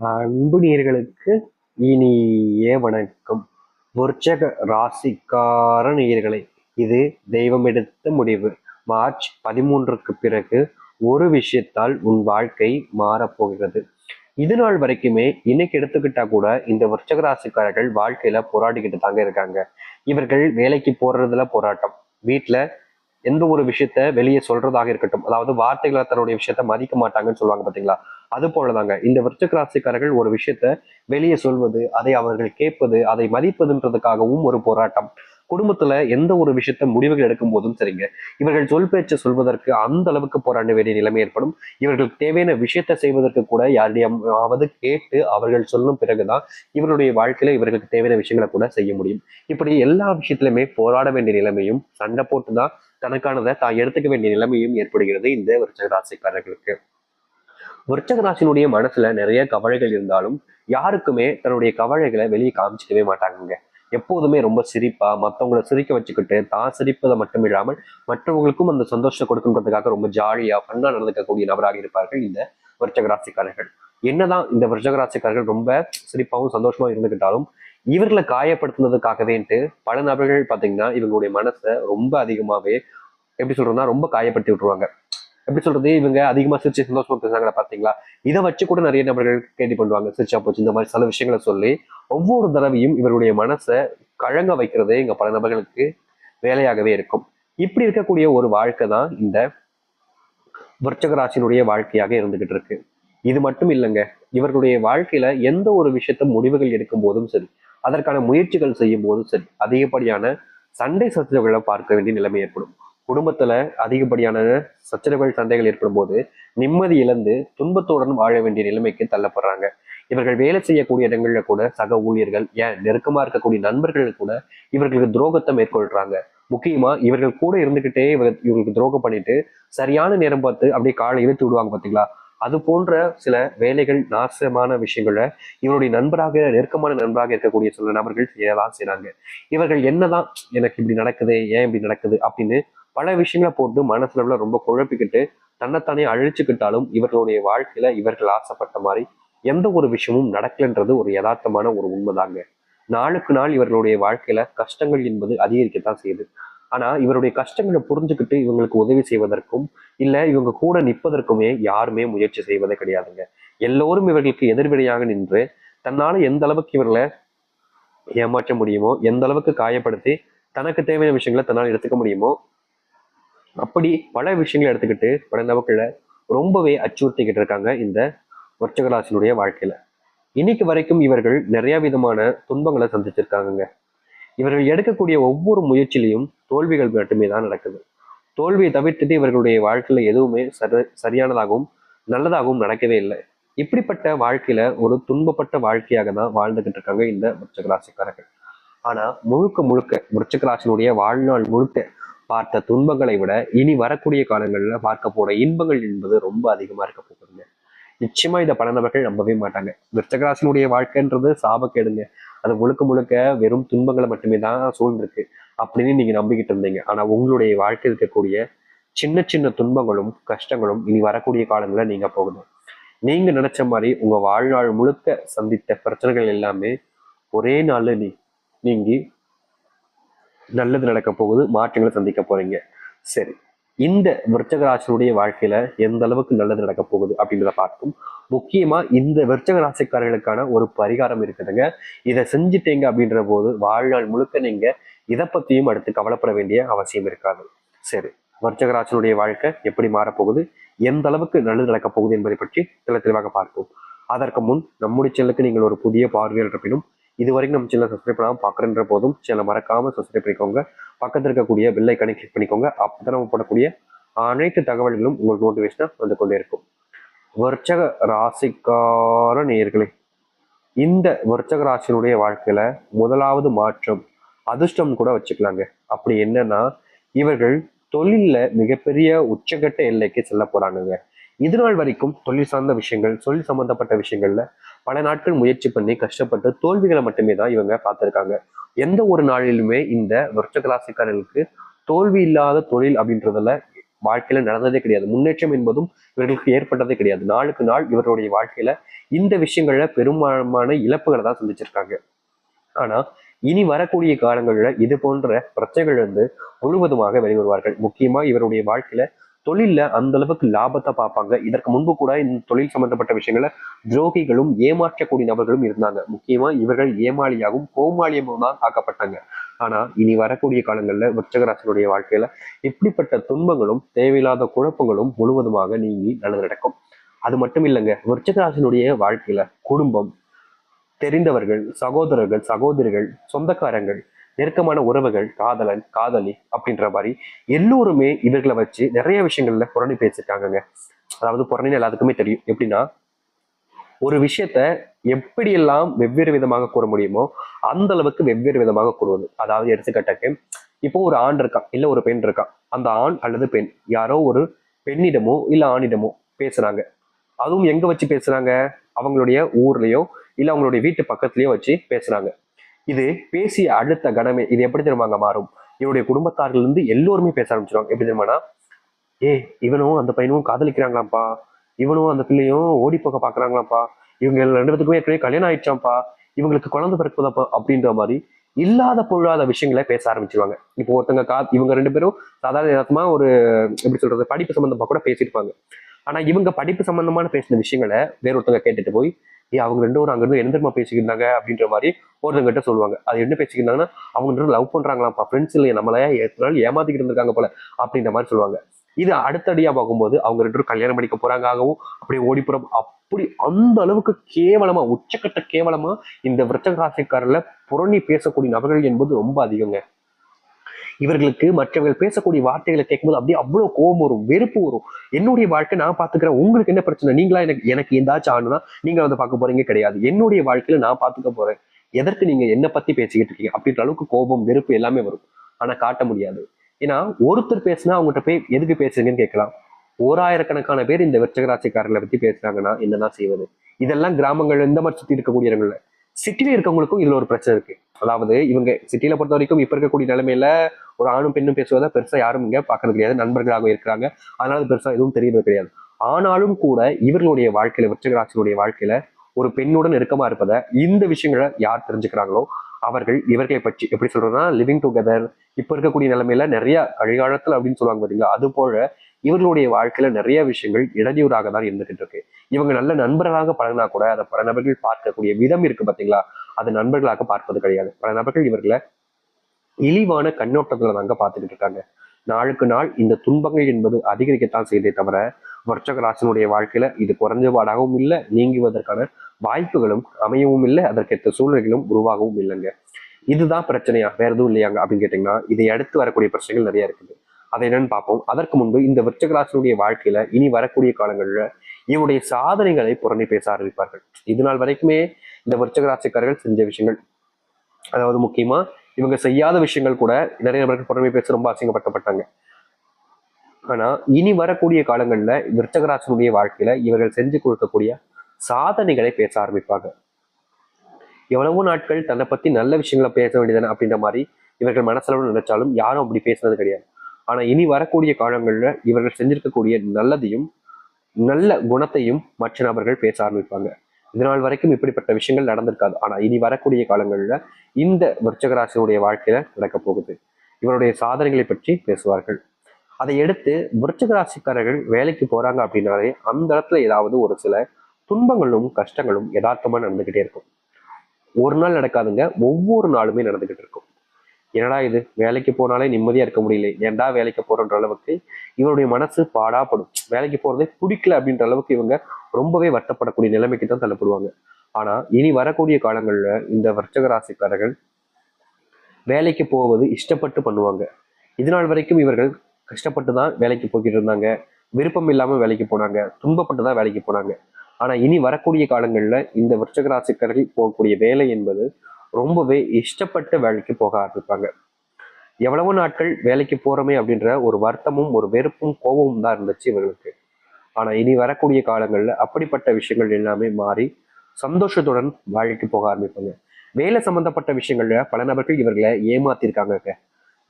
அன்பு நேயர்களுக்கு இனிய வணக்கம். விருச்சக ராசிக்கார நேயர்களே இது தெய்வம் எடுத்த முடிவு. மார்ச் பதிமூன்றுக்கு பிறகு ஒரு விஷயத்தால் உன் வாழ்க்கை மாறப்போகிறது. இது நாள் வரைக்குமே இன்னைக்கு எடுத்துக்கிட்டா கூட இந்த விருச்சக ராசிக்காரர்கள் வாழ்க்கையில போராடிக்கிட்டு தாங்க இருக்காங்க. இவர்கள் வேலைக்கு போறதுல போராட்டம். வீட்டுல எந்த ஒரு விஷயத்த வெளியே சொல்றதாக இருக்கட்டும் அதாவது வார்த்தைகளை தன்னுடைய விஷயத்த மதிக்க மாட்டாங்கன்னு சொல்லுவாங்க பாத்தீங்களா? அது போலதாங்க. இந்த விருச்சக ராசிக்காரர்கள் ஒரு விஷயத்த வெளியே சொல்வது அதை அவர்கள் கேட்பது அதை மதிப்பதுன்றதுக்காகவும் ஒரு போராட்டம். குடும்பத்துல எந்த ஒரு விஷயத்த முடிவுகள் எடுக்கும் போதும் சரிங்க. இவர்கள் சொல் பேச்சு சொல்வதற்கு அந்த அளவுக்கு போராட வேண்டிய நிலைமை ஏற்படும். இவர்களுக்கு தேவையான விஷயத்த செய்வதற்கு கூட யாருடையாவது கேட்டு அவர்கள் சொல்லும் பிறகுதான் இவருடைய வாழ்க்கையில இவர்களுக்கு தேவையான விஷயங்களை கூட செய்ய முடியும். இப்படி எல்லா விஷயத்திலுமே போராட வேண்டிய நிலைமையும் சண்டை போட்டுதான் தனக்கானதை தான் எடுத்துக்க வேண்டிய நிலைமையும் ஏற்படுகிறது இந்த விருச்சக ராசிக்காரர்களுக்கு விருச்சக ராசினுடைய மனசுல நிறைய கவலைகள் இருந்தாலும் யாருக்குமே தன்னுடைய கவலைகளை வெளியே காமிச்சிக்கவே மாட்டாங்க எப்போதுமே ரொம்ப சிரிப்பா மற்றவங்கள சிரிக்க வச்சுக்கிட்டு தான் சிரிப்பதை மட்டும் இல்லாமல் மற்றவங்களுக்கும் அந்த சந்தோஷத்தை கொடுக்கணுன்றதுக்காக ரொம்ப ஜாலியா பண்ணா நடந்துக்கக்கூடிய நபராக இருப்பார்கள் இந்த விருச்சக ராசிக்காரர்கள். என்னதான் இந்த விருச்சகராசிக்காரர்கள் ரொம்ப சிரிப்பாகவும் சந்தோஷமா இருந்துக்கிட்டாலும் இவர்களை காயப்படுத்துனதுக்காகவேன்ட்டு பல நபர்கள் பார்த்தீங்கன்னா இவங்களுடைய மனசை ரொம்ப அதிகமாவே எப்படி சொல்றதுன்னா ரொம்ப காயப்படுத்தி விட்டுருவாங்க. எப்படி சொல்றது இவங்க அதிகமா சிரிச்சு சந்தோஷமா பேசுறாங்களா பாத்தீங்களா? இதை வச்சு கூட நிறைய நபர்கள் கேள்வி பண்ணுவாங்க. சிரிச்சா போச்சு இந்த மாதிரி சில விஷயங்களை சொல்லி ஒவ்வொரு தடவையும் இவருடைய மனசை கழங்க வைக்கிறதே இங்க பல நபர்களுக்கு வேலையாகவே இருக்கும். இப்படி இருக்கக்கூடிய ஒரு வாழ்க்கை தான் இந்த விருச்சகராசினுடைய வாழ்க்கையாக இருந்துகிட்டு இருக்கு. இது மட்டும் இல்லைங்க இவர்களுடைய வாழ்க்கையில எந்த ஒரு விஷயத்த முடிவுகள் எடுக்கும் போதும் சரி அதற்கான முயற்சிகள் செய்யும் போதும் சரி அதிகப்படியான சண்டை சச்சரவுகளை பார்க்க வேண்டிய நிலைமை ஏற்படும். குடும்பத்துல அதிகப்படியான சச்சரவுகள் சண்டைகள் ஏற்படும் போது நிம்மதி இழந்து துன்பத்துடன் வாழ வேண்டிய நிலைமைக்கு தள்ளப்படுறாங்க. இவர்கள் வேலை செய்யக்கூடிய இடங்கள்ல கூட சக ஊழியர்கள் ஏன் நெருக்கமா இருக்கக்கூடிய நண்பர்கள் கூட இவர்களுக்கு துரோகத்தை மேற்கொள்றாங்க. முக்கியமா இவர்கள் கூட இருந்துகிட்டே இவர் இவங்களுக்கு துரோகம் பண்ணிட்டு சரியான நேரம் பார்த்து அப்படியே காலை இழுத்து விடுவாங்க பாத்தீங்களா? அது போன்ற சில வேலைகள் நாசமான விஷயங்கள இவருடைய நண்பராக நெருக்கமான நண்பராக இருக்கக்கூடிய சில நபர்கள் செய்யலாம் செய்யறாங்க இவர்கள் என்னதான் எனக்கு இப்படி நடக்குது ஏன் இப்படி நடக்குது அப்படின்னு பல விஷயங்களை போட்டு மனசுல ரொம்ப குழப்பிக்கிட்டு தன்னைத்தானே அழிச்சுக்கிட்டாலும் இவர்களுடைய வாழ்க்கையில இவர்கள் ஆசைப்பட்ட மாதிரி எந்த ஒரு விஷயமும் நடக்கலன்றது ஒரு யதார்த்தமான ஒரு உண்மைதாங்க. நாளுக்கு நாள் இவர்களுடைய வாழ்க்கையில கஷ்டங்கள் என்பது அதிகரிக்கத்தான் செய்யுது. ஆனா இவருடைய கஷ்டங்களை புரிஞ்சுக்கிட்டு இவங்களுக்கு உதவி செய்வதற்கும் இல்ல இவங்க கூட நிற்பதற்குமே யாருமே முயற்சி செய்வதே கிடையாதுங்க. எல்லோரும் இவர்களுக்கு எதிர்வினையாக நின்று தன்னால எந்த அளவுக்கு இவர்களை ஏமாற்ற முடியுமோ எந்த அளவுக்கு காயப்படுத்தி தனக்கு தேவையான விஷயங்களை தன்னால் எடுத்துக்க முடியுமோ அப்படி பல விஷயங்களை எடுத்துக்கிட்டு பல நபர்களை ரொம்பவே அச்சுறுத்திக்கிட்டு இருக்காங்க இந்த வர்ச்சகராசினுடைய வாழ்க்கையில. இன்னைக்கு வரைக்கும் இவர்கள் நிறைய விதமான துன்பங்களை சந்திச்சிருக்காங்க இவர்கள் எடுக்கக்கூடிய ஒவ்வொரு முயற்சியிலையும் தோல்விகள் மட்டுமே தான் நடக்குது. தோல்வியை தவிர்த்துட்டு இவர்களுடைய வாழ்க்கையில எதுவுமே சரி சரியானதாகவும் நல்லதாகவும் நடக்கவே இல்லை. இப்படிப்பட்ட வாழ்க்கையில ஒரு துன்பப்பட்ட வாழ்க்கையாக தான் வாழ்ந்துகிட்டு இருக்காங்க இந்த விருச்சகராசிக்காரர்கள். ஆனா முழுக்க முழுக்க விருச்சகராசினுடைய வாழ்நாள் முழுக்க பார்த்த துன்பங்களை விட இனி வரக்கூடிய காலங்களில் பார்க்க போற இன்பங்கள் என்பது ரொம்ப அதிகமாக இருக்க போகுதுங்க. நிச்சயமா இதை பல நபர்கள் நம்பவே மாட்டாங்க. விருச்சகராசினுடைய வாழ்க்கைன்றது சாபக்கேடுங்க. அது முழுக்க முழுக்க வெறும் துன்பங்களை மட்டுமே தான் சூழ்ந்திருக்கு அப்படின்னு நீங்க நம்பிக்கிட்டு இருந்தீங்க. ஆனா உங்களுடைய வாழ்க்கை இருக்கக்கூடிய சின்ன சின்ன துன்பங்களும் கஷ்டங்களும் இனி வரக்கூடிய காலங்களில் நீங்க போகணும். நீங்க நினைச்ச மாதிரி உங்க வாழ்நாள் முழுக்க சந்தித்த பிரச்சனைகள் எல்லாமே ஒரே நாள்ல நீ நீங்கி நல்லது நடக்க போகுது மாற்றங்களை சந்திக்க போறீங்க. சரி இந்த விருச்சகராசினுடைய வாழ்க்கையில எந்த அளவுக்கு நல்லது நடக்க போகுது அப்படின்றத பார்க்கும் முக்கியமா இந்த விருச்சக ராசிக்காரர்களுக்கான ஒரு பரிகாரம் இருக்குதுங்க. இதை செஞ்சுட்டீங்க அப்படின்ற போது வாழ்நாள் முழுக்க நீங்க இதை பத்தியும் அடுத்து கவலைப்பட வேண்டிய அவசியம் இருக்காது. சரி விருச்சகராசினுடைய வாழ்க்கை எப்படி மாறப்போகுது? எந்த அளவுக்கு நல்லது நடக்க போகுது என்பதை பற்றி தெளி தெளிவாக பார்ப்போம். அதற்கு முன் நம்முடைய சேனலுக்கு நீங்கள் ஒரு புதிய பார்வையில் இருப்பினும் இது வரைக்கும் நம்ம சேனல் சப்ஸ்கிரைப் பண்ணாமல் பார்க்குறன்ற போதும் சேனலை மறக்காம சப்ஸ்கிரைப் பண்ணிக்கோங்க. பக்கத்தில் இருக்கக்கூடிய பெல் கனெக்ட் கிளிக் பண்ணிக்கோங்க. அப்போ நம்ம போடக்கூடிய அனைத்து தகவல்களும் உங்களுக்கு நோட்டிஃபிகேஷனாக வந்து கொண்டே இருக்கும். வர்ச்சக ராசிக்கார நேயர்களே இந்த வர்ச்சக ராசியினுடைய வாழ்க்கையில முதலாவது மாற்றம் அதிர்ஷ்டம் கூட வச்சுக்கலாங்க. அப்படி என்னன்னா இவர்கள் தொழில்ல மிகப்பெரிய உச்சகட்ட எல்லைக்கு செல்ல போறாங்கங்க. இது நாள் வரைக்கும் தொழில் சார்ந்த விஷயங்கள் தொழில் சம்பந்தப்பட்ட விஷயங்கள்ல பல நாட்கள் முயற்சி பண்ணி கஷ்டப்பட்டு தோல்விகளை மட்டுமே தான் இவங்க பார்த்துருக்காங்க. எந்த ஒரு நாளிலுமே இந்த விருச்சக ராசிக்காரர்களுக்கு தோல்வி இல்லாத தொழில் அப்படின்றதுல வாழ்க்கையில நடந்ததே கிடையாது. முன்னேற்றம் என்பதும் இவர்களுக்கு ஏற்பட்டதே கிடையாது. நாளுக்கு நாள் இவர்களுடைய வாழ்க்கையில இந்த விஷயங்கள்ல பெரும்பாலான இழப்புகளை தான் சந்திச்சிருக்காங்க. ஆனா இனி வரக்கூடிய காலங்களில் இது போன்ற பிரச்சனைகள் வந்து முழுவதுமாக வெளிவருவார்கள். முக்கியமா இவருடைய வாழ்க்கையில தொழில்ல அந்த அளவுக்கு லாபத்தை பார்ப்பாங்க. இதற்கு முன்பு கூட இந்த தொழில் சம்பந்தப்பட்ட விஷயங்கள துரோகிகளும் ஏமாற்றக்கூடிய நபர்களும் இருந்தாங்க. முக்கியமா இவர்கள் ஏமாளியாகவும் கோமாளியமும் தான் ஆக்கப்பட்டாங்க ஆனா இனி வரக்கூடிய காலங்களில் விருச்சகராசனுடைய வாழ்க்கையில இப்படிப்பட்ட துன்பங்களும் தேவையில்லாத குழப்பங்களும் முழுவதுமாக நீங்கி நல்லது நடக்கும் அது மட்டும் இல்லைங்க விருச்சகராசனுடைய வாழ்க்கையில குடும்பம் தெரிந்தவர்கள் சகோதரர்கள் சகோதரிகள் சொந்தக்காரங்கள் நெருக்கமான உறவுகள் காதலன் காதலி அப்படின்ற மாதிரி எல்லோருமே இவர்களை வச்சு நிறைய விஷயங்கள்ல புரணி பேசியிருக்காங்கங்க. அதாவது புறணின்னு எல்லாத்துக்குமே தெரியும். எப்படின்னா ஒரு விஷயத்த எப்படியெல்லாம் வெவ்வேறு விதமாக கூற முடியுமோ அந்த அளவுக்கு வெவ்வேறு விதமாக கூறுவது. அதாவது எடுத்துக்கட்டக்கு இப்போ ஒரு ஆண் இருக்கான் இல்ல ஒரு பெண் இருக்கான். அந்த ஆண் அல்லது பெண் யாரோ ஒரு பெண்ணிடமோ இல்ல ஆணிடமோ பேசுறாங்க. அதுவும் எங்க வச்சு பேசுறாங்க? அவங்களுடைய ஊர்லயோ இல்ல அவங்களுடைய வீட்டு பக்கத்துலயோ வச்சு பேசுறாங்க. இது பேசிய அடுத்த கணமே இது எப்படி தெரியுமாங்க மாறும்? இவருடைய குடும்பத்தார்கள் இருந்து எல்லோருமே பேச ஆரம்பிச்சிருவாங்க. எப்படி தெரியுமானா ஏ இவனும் அந்த பையனும் காதலிக்கிறாங்களாம்ப்பா. இவனும் அந்த பிள்ளையும் ஓடி போக பாக்குறாங்களாம்ப்பா. இவங்க ரெண்டு பேத்துக்குமே ஏற்கனவே கல்யாணம் ஆயிடுச்சாம்ப்பா. இவங்களுக்கு குழந்தை பிறக்குதாப்பா அப்படின்ற மாதிரி இல்லாத பொருளாத விஷயங்களை பேச ஆரம்பிச்சிருவாங்க. இப்போ ஒருத்தங்க கா இவங்க ரெண்டு பேரும் சாதாரண ஒரு எப்படி சொல்றது படிப்பு சம்பந்தமா கூட பேசியிருப்பாங்க. ஆனா இவங்க படிப்பு சம்பந்தமான பேசின விஷயங்களை வேறொருத்தவங்க கேட்டுட்டு போய் ஏ அவங்க ரெண்டு பேரும் அங்கிருந்து என்ன தெரியுமா பேசிக்கிருந்தாங்க அப்படின்ற மாதிரி ஒருத்தங்கிட்ட சொல்லுவாங்க. அது என்ன பேசிக்கிருந்தாங்கன்னா அவங்க ரெண்டு லவ் பண்றாங்களாப்பா ஃப்ரெண்ட்ஸ் இல்லையா நம்மள எத்தனை நாள் ஏமாத்திக்கிட்டு இருந்திருக்காங்க போல அப்படின்ற மாதிரி சொல்லுவாங்க. இது அடுத்தடியா பார்க்கும்போது அவங்க ரெண்டு பேரும் கல்யாணம் பண்ணிக்க போறாங்க ஆகவும் அப்படியே ஓடிப்புறம் அப்படி அந்த அளவுக்கு கேவலமா உச்சக்கட்ட கேவலமா இந்த விருச்சக புரணி பேசக்கூடிய நபர்கள் என்பது ரொம்ப அதிகங்க. இவர்களுக்கு மற்றவர்கள் பேசக்கூடிய வார்த்தைகளை கேட்கும்போது அப்படியே அவ்வளோ கோபம் வரும் வெறுப்பு வரும். என்னுடைய வாழ்க்கை நான் பார்த்துக்கிறேன். உங்களுக்கு என்ன பிரச்சனை? நீங்களா எனக்கு எனக்கு எந்தாச்சும் ஆணுனா நீங்க வந்து பார்க்க போறீங்க கிடையாது. என்னுடைய வாழ்க்கையில நான் பார்த்துக்க போறேன். எதற்கு நீங்க என்ன பத்தி பேசிக்கிட்டு இருக்கீங்க? அப்படின்ற அளவுக்கு கோபம் வெறுப்பு எல்லாமே வரும். ஆனா காட்ட முடியாது. ஏன்னா ஒருத்தர் பேசினா அவங்ககிட்ட போய் எதுக்கு பேசுறீங்கன்னு கேட்கலாம். ஓராயிரக்கணக்கான பேர் இந்த விருச்சகராசிக்காரர்களை பத்தி பேசுறாங்கன்னா என்னதான் செய்வது? இதெல்லாம் கிராமங்கள்ல இந்த மாதிரி சுத்தி இருக்கக்கூடிய இடங்கள்ல. சிட்டில இருக்கவங்களுக்கும் இதுல ஒரு பிரச்சனை இருக்கு. அதாவது இவங்க சிட்டியில பொறுத்த வரைக்கும் இப்ப இருக்கக்கூடிய நிலைமையில ஒரு ஆணும் பெண்ணும் பேசுவதை பெருசா யாரும் இங்க பாக்குறது கிடையாது. நண்பர்களாக இருக்கிறாங்க. அதனால பெருசா எதுவும் தெரியறது கிடையாது. ஆனாலும் கூட இவர்களுடைய வாழ்க்கையில விருச்சகராசினுடைய வாழ்க்கையில ஒரு பெண்ணுடன் நெருக்கமா இருப்பதை இந்த விஷயங்களை யார் தெரிஞ்சுக்கிறாங்களோ அவர்கள் இவர்களை பற்றி எப்படி சொல்றதுன்னா லிவிங் டுகெதர் இப்ப இருக்கக்கூடிய நிலைமையில நிறைய கழிகாலத்தில் அப்படின்னு சொல்லுவாங்க பாத்தீங்களா? அது போல இவர்களுடைய வாழ்க்கையில நிறைய விஷயங்கள் இடையூறாக தான் இருந்துகிட்டு இருக்கு. இவங்க நல்ல நண்பர்களாக பழகினா கூட அதை பல நபர்கள் பார்க்கக்கூடிய விதம் இருக்கு பாத்தீங்களா? அது நண்பர்களாக பார்ப்பது கிடையாது. பல நபர்கள் இவர்களை இழிவான கண்ணோட்டத்துல தாங்க பார்த்துக்கிட்டு இருக்காங்க. நாளுக்கு நாள் இந்த துன்பங்கள் என்பது அதிகரிக்கத்தான் செய்தே தவிர வர்ச்சகராசனுடைய வாழ்க்கையில இது குறைஞ்சபாடாகவும் இல்லை நீங்குவதற்கான வாய்ப்புகளும் அமையவும் இல்லை அதற்கேற்ற சூழ்நிலைகளும் உருவாகவும் இல்லைங்க. இதுதான் பிரச்சனையா? வேற எதுவும் இல்லையாங்க அப்படின்னு கேட்டீங்கன்னா இதை அடுத்து வரக்கூடிய பிரச்சனைகள் நிறைய இருக்குது. அதை என்னன்னு பார்ப்போம். அதற்கு முன்பு இந்த விருச்சகராசனுடைய வாழ்க்கையில இனி வரக்கூடிய காலங்களில் இவருடைய சாதனைகளை புறணி பேச ஆரம்பிப்பார்கள். இது நாள் வரைக்குமே இந்த விருச்சகராசிக்காரர்கள் செஞ்ச விஷயங்கள். அதாவது முக்கியமா இவங்க செய்யாத விஷயங்கள் கூட நிறைய நபர்கள் புறமை பேச ரொம்ப அசிங்கப்பட்டப்பட்டாங்க ஆனா இனி வரக்கூடிய காலங்கள்ல விருச்சகராசனுடைய வாழ்க்கையில இவர்கள் செஞ்சு கொடுக்கக்கூடிய சாதனைகளை பேச ஆரம்பிப்பாங்க. எவ்வளவோ நாட்கள் தன்னை பத்தி நல்ல விஷயங்களை பேச வேண்டியதானே அப்படின்ற மாதிரி இவர்கள் மனசளவு நினைச்சாலும் யாரும் அப்படி பேசுனது கிடையாது. ஆனா இனி வரக்கூடிய காலங்கள்ல இவர்கள் செஞ்சிருக்கக்கூடிய நல்லதையும் நல்ல குணத்தையும் மற்ற நபர்கள் பேச ஆரம்பிப்பாங்க. இதனால் வரைக்கும் இப்படிப்பட்ட விஷயங்கள் நடந்திருக்காது. ஆனா இனி வரக்கூடிய காலங்கள்ல இந்த விருச்சகராசினுடைய வாழ்க்கையில நடக்க போகுது. இவருடைய சாதனைகளை பற்றி பேசுவார்கள். அதை எடுத்து விருச்சகராசிக்காரர்கள் வேலைக்கு போறாங்க அப்படின்னாலே அந்த இடத்துல ஏதாவது ஒரு சில துன்பங்களும் கஷ்டங்களும் யதார்த்தமா நடந்துகிட்டே இருக்கும். ஒரு நாள் நடக்காதுங்க ஒவ்வொரு நாளுமே நடந்துகிட்டு இருக்கும். என்னடா இது? வேலைக்கு போனாலே நிம்மதியா இருக்க முடியல. ஏன்டா வேலைக்கு போறன்ற அளவுக்கு இவருடைய மனசு பாடாப்படும். வேலைக்கு போறதே பிடிக்கல அப்படின்ற அளவுக்கு இவங்க ரொம்பவே வருத்தப்படக்கூடிய நிலைமைக்கு தான் தள்ளப்படுவாங்க. ஆனா இனி வரக்கூடிய காலங்கள்ல இந்த வர்த்தக ராசிக்காரர்கள் வேலைக்கு போவது இஷ்டப்பட்டு பண்ணுவாங்க. இது நாள் வரைக்கும் இவர்கள் கஷ்டப்பட்டு தான் வேலைக்கு போய்கிட்டு இருந்தாங்க. விருப்பம் இல்லாம வேலைக்கு போனாங்க. துன்பப்பட்டு தான் வேலைக்கு போனாங்க. ஆனா இனி வரக்கூடிய காலங்கள்ல இந்த விருச்சக ராசிக்காரர்கள் போகக்கூடிய வேலை என்பது ரொம்பவே இஷ்டப்பட்டு வேலைக்கு போக ஆரம்பிப்பாங்க. எவ்வளவு நாட்கள் வேலைக்கு போறோமே அப்படின்ற ஒரு வருத்தமும் ஒரு வெறுப்பும் கோபமும் தான் இருந்துச்சு இவர்களுக்கு. ஆனா இனி வரக்கூடிய காலங்கள்ல அப்படிப்பட்ட விஷயங்கள் எல்லாமே மாறி சந்தோஷத்துடன் வேலைக்கு போக ஆரம்பிப்பாங்க. வேலை சம்பந்தப்பட்ட விஷயங்கள்ல பல நபர்கள் இவர்களை ஏமாத்திருக்காங்க.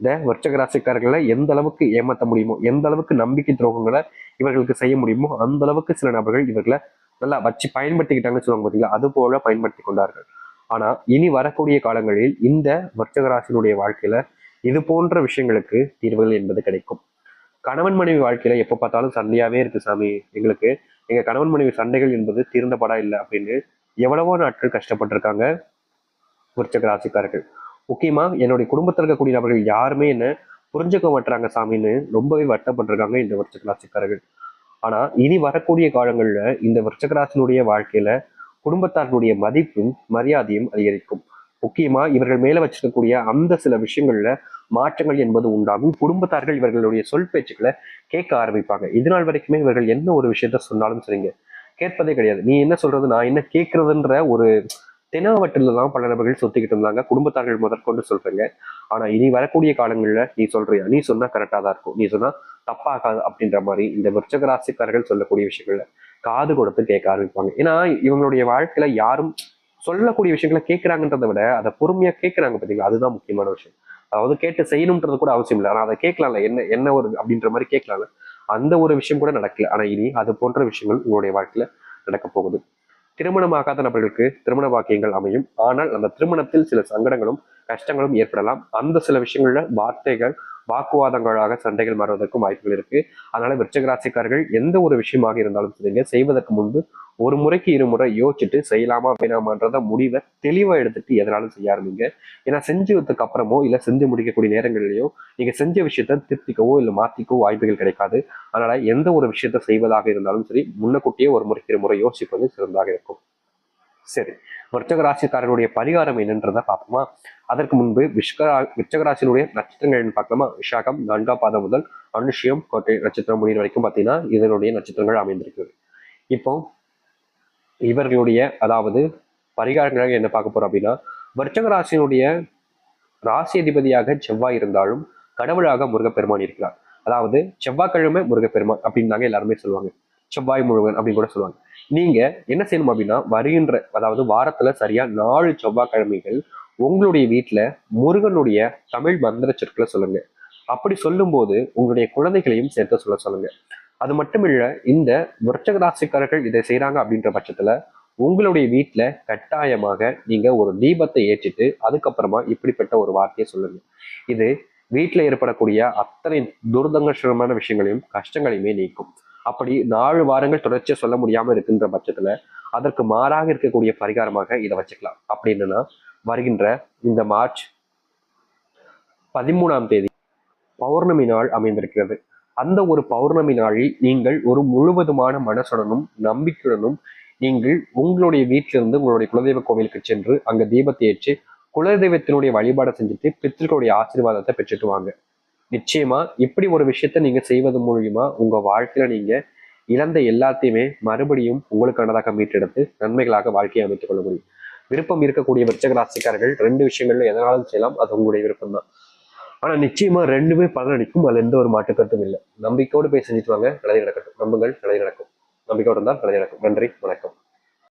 இந்த வர்ச்சக ராசிக்காரர்களை எந்த அளவுக்கு ஏமாற்ற முடியுமோ எந்த அளவுக்கு நம்பிக்கை துரோகங்களை இவர்களுக்கு செய்ய முடியுமோ அந்த அளவுக்கு சில நபர்கள் இவர்களை நல்லா வச்சு பயன்படுத்திக்கிட்டாங்கன்னு சொல்லுவாங்க பார்த்தீங்களா அது போல பயன்படுத்தி கொண்டார்கள். ஆனா இனி வரக்கூடிய காலங்களில் இந்த வர்த்தகராசினுடைய வாழ்க்கையில இது போன்ற விஷயங்களுக்கு தீர்வுகள் என்பது கிடைக்கும். கணவன் மனைவி வாழ்க்கையில எப்ப பார்த்தாலும் சண்டையாவே இருக்கு சாமி. எங்களுக்கு எங்க கணவன் மனைவி சண்டைகள் என்பது தீர்ந்த படம் இல்லை அப்படின்னு எவ்வளவோ நாட்கள் கஷ்டப்பட்டிருக்காங்க விருச்சக ராசிக்காரர்கள் முக்கியமா என்னுடைய குடும்பத்தில் இருக்கக்கூடிய நபர்கள் யாருமே என்ன புரிஞ்சுக்க மாட்டுறாங்க சாமின்னு ரொம்பவே வருத்தப்பட்டிருக்காங்க இந்த விருச்சக ராசிக்காரர்கள் ஆனா இனி வரக்கூடிய காலங்கள்ல இந்த விருச்சக ராசினுடைய வாழ்க்கையில குடும்பத்தார்களுடைய மதிப்பும் மரியாதையும் அதிகரிக்கும். முக்கியமா இவர்கள் மேல வச்சிருக்கக்கூடிய அந்த சில விஷயங்கள்ல மாற்றங்கள் என்பது உண்டாகும். குடும்பத்தார்கள் இவர்களுடைய சொல் பேச்சுக்களை கேட்க ஆரம்பிப்பாங்க. இதனால் வரைக்குமே இவர்கள் என்ன ஒரு விஷயத்த சொன்னாலும் சரிங்க கேட்பதே கிடையாது. நீ என்ன சொல்றது நான் என்ன கேட்கறதுன்ற ஒரு தெனாவட்டில தான் பல நபர்கள் சொத்திக்கிட்டு இருந்தாங்க. குடும்பத்தார்கள் முதற்கொண்டு சொல்றீங்க. ஆனா இனி வரக்கூடிய காலங்கள்ல நீ சொல்றியா? நீ சொன்னா கரெக்டா தான் இருக்கும். நீ சொன்னா தப்பாகாது அப்படின்ற மாதிரி இந்த விருச்சக ராசிக்காரர்கள் சொல்லக்கூடிய விஷயங்கள்ல காது கொடுத்து கேட்க ஆரம்பிப்பாங்க. ஏன்னா இவங்களுடைய வாழ்க்கையில யாரும் சொல்லக்கூடிய விஷயங்களை கேட்கறாங்கன்றதை விட அதை பொறுமையா கேட்கறாங்க பாத்தீங்களா? அதுதான் முக்கியமான விஷயம். அதாவது கேட்டு செய்யணும்ன்றது கூட அவசியம் இல்லை. ஆனா அதை கேட்கலாம்ல. என்ன என்ன ஒரு அப்படின்ற மாதிரி கேட்கலாம்ல. அந்த ஒரு விஷயம் கூட நடக்கல. ஆனா இனி அது போன்ற விஷயங்கள் உங்களுடைய வாழ்க்கையில நடக்க போகுது. திருமணமாகாத நபர்களுக்கு திருமண வாக்கியங்கள் அமையும். ஆனால் அந்த திருமணத்தில் சில சங்கடங்களும் கஷ்டங்களும் ஏற்படலாம். அந்த சில விஷயங்கள்ல வார்த்தைகள் வாக்குவாதங்களாக சண்டைகள் மாறுவதற்கும் வாய்ப்புகள் இருக்கு. அதனால விருச்சக ராசிக்காரர்கள் எந்த ஒரு விஷயமாக இருந்தாலும் சரிங்க செய்வதற்கு முன்பு ஒரு முறைக்கு இருமுறை யோசிச்சுட்டு செய்யலாமா வேணாமான்றத முடிவை தெளிவா எடுத்துட்டு எதனாலும் செய்ய ஆரம்பிங்க. ஏன்னா செஞ்சதுக்கு அப்புறமோ இல்ல செஞ்சு முடிக்கக்கூடிய நேரங்களிலேயோ நீங்க செஞ்ச விஷயத்த திருப்திக்கவோ இல்ல மாத்திக்கவோ வாய்ப்புகள் கிடைக்காது. அதனால எந்த ஒரு விஷயத்த செய்வதாக இருந்தாலும் சரி முன்னக்கூட்டியே ஒரு முறைக்கு இருமுறை யோசிப்பது சிறந்தாக இருக்கும். சரி. விருச்சக ராசிக்காரர்களுடைய பரிகாரம் என்னன்றதை பார்ப்போமா? அதற்கு முன்பு விஷ்கரா விருச்சக நட்சத்திரங்கள் நட்சத்திரங்கள் பார்க்கலாமா? விஷாகம் நான்காம் பாதம் முதல் அனுஷ்யம் கோட்டை நட்சத்திரம் முடிவு வரைக்கும் பார்த்தீங்கன்னா இதனுடைய நட்சத்திரங்கள் அமைந்திருக்கு இப்போ இவர்களுடைய அதாவது பரிகாரங்களாக என்ன பார்க்க போறோம் அப்படின்னா விருச்சக ராசியினுடைய ராசி அதிபதியாக செவ்வாய் இருந்தாலும் கடவுளாக முருகப்பெருமான் இருக்கிறார். அதாவது செவ்வாய்க்கிழமை முருகப்பெருமான் அப்படின்னு தாங்க எல்லாருமே சொல்லுவாங்க. செவ்வாய் முழுவன் அப்படின்னு கூட சொல்லுவாங்க. நீங்க என்ன செய்யணும் அப்படின்னா வருகின்ற அதாவது வாரத்துல சரியா நாலு செவ்வாய்க்கிழமைகள் உங்களுடைய வீட்டுல முருகனுடைய தமிழ் மந்திர சொற்களை சொல்லுங்க. அப்படி சொல்லும்போது உங்களுடைய குழந்தைகளையும் சேர்த்து சொல்ல சொல்லுங்க. அது மட்டும் இல்ல இந்த விருச்சக ராசிக்காரர்கள் இதை செய்யறாங்க அப்படின்ற பட்சத்துல உங்களுடைய வீட்டுல கட்டாயமாக நீங்க ஒரு தீபத்தை ஏற்றிட்டு அதுக்கப்புறமா இப்படிப்பட்ட ஒரு வார்த்தையை சொல்லுங்க. இது வீட்டுல ஏற்படக்கூடிய அத்தனை துர்தங்கமான விஷயங்களையும் கஷ்டங்களையுமே நீக்கும். அப்படி நாலு வாரங்கள் தொடர்ச்சியாக சொல்ல முடியாம இருக்கின்ற பட்சத்துல அதற்கு மாறாக இருக்கக்கூடிய பரிகாரமாக இதை வச்சுக்கலாம். அப்படி என்னன்னா வருகின்ற இந்த மார்ச் பதிமூணாம் தேதி பௌர்ணமி நாள் அமைந்திருக்கிறது. அந்த ஒரு பௌர்ணமி நாளில் நீங்கள் ஒரு முழுவதுமான மனசுடனும் நம்பிக்கையுடனும் நீங்கள் உங்களுடைய வீட்டிலிருந்து உங்களுடைய குலதெய்வ கோவிலுக்கு சென்று அங்க தீபத்தை ஏற்று குலதெய்வத்தினுடைய வழிபாடை செஞ்சுட்டு பித்திருக்களுடைய ஆசீர்வாதத்தை பெற்றுட்டு வாங்க. நிச்சயமா இப்படி ஒரு விஷயத்த நீங்க செய்வது மூலியமா உங்க வாழ்க்கையில நீங்க இழந்த எல்லாத்தையுமே மறுபடியும் உங்களுக்கானதாக மீட்டெடுத்து நன்மைகளாக வாழ்க்கையை அமைத்துக் கொள்ள முடியும். விருப்பம் இருக்கக்கூடிய விருச்சக ராசிக்காரர்கள் ரெண்டு விஷயங்கள்ல எதனாலும் செய்யலாம் அது உங்களுடைய விருப்பம் தான் ஆனா நிச்சயமா ரெண்டுமே பலனளிக்கும் அதுல எந்த ஒரு மாட்டுக்கருத்தும் இல்லை. நம்பிக்கையோடு போய் செஞ்சுட்டு வாங்க நல்லது நடக்கட்டும். நம்புங்கள் நல்லது நடக்கும். நம்பிக்கையோடு இருந்தால் நல்லது நடக்கும். நன்றி வணக்கம்.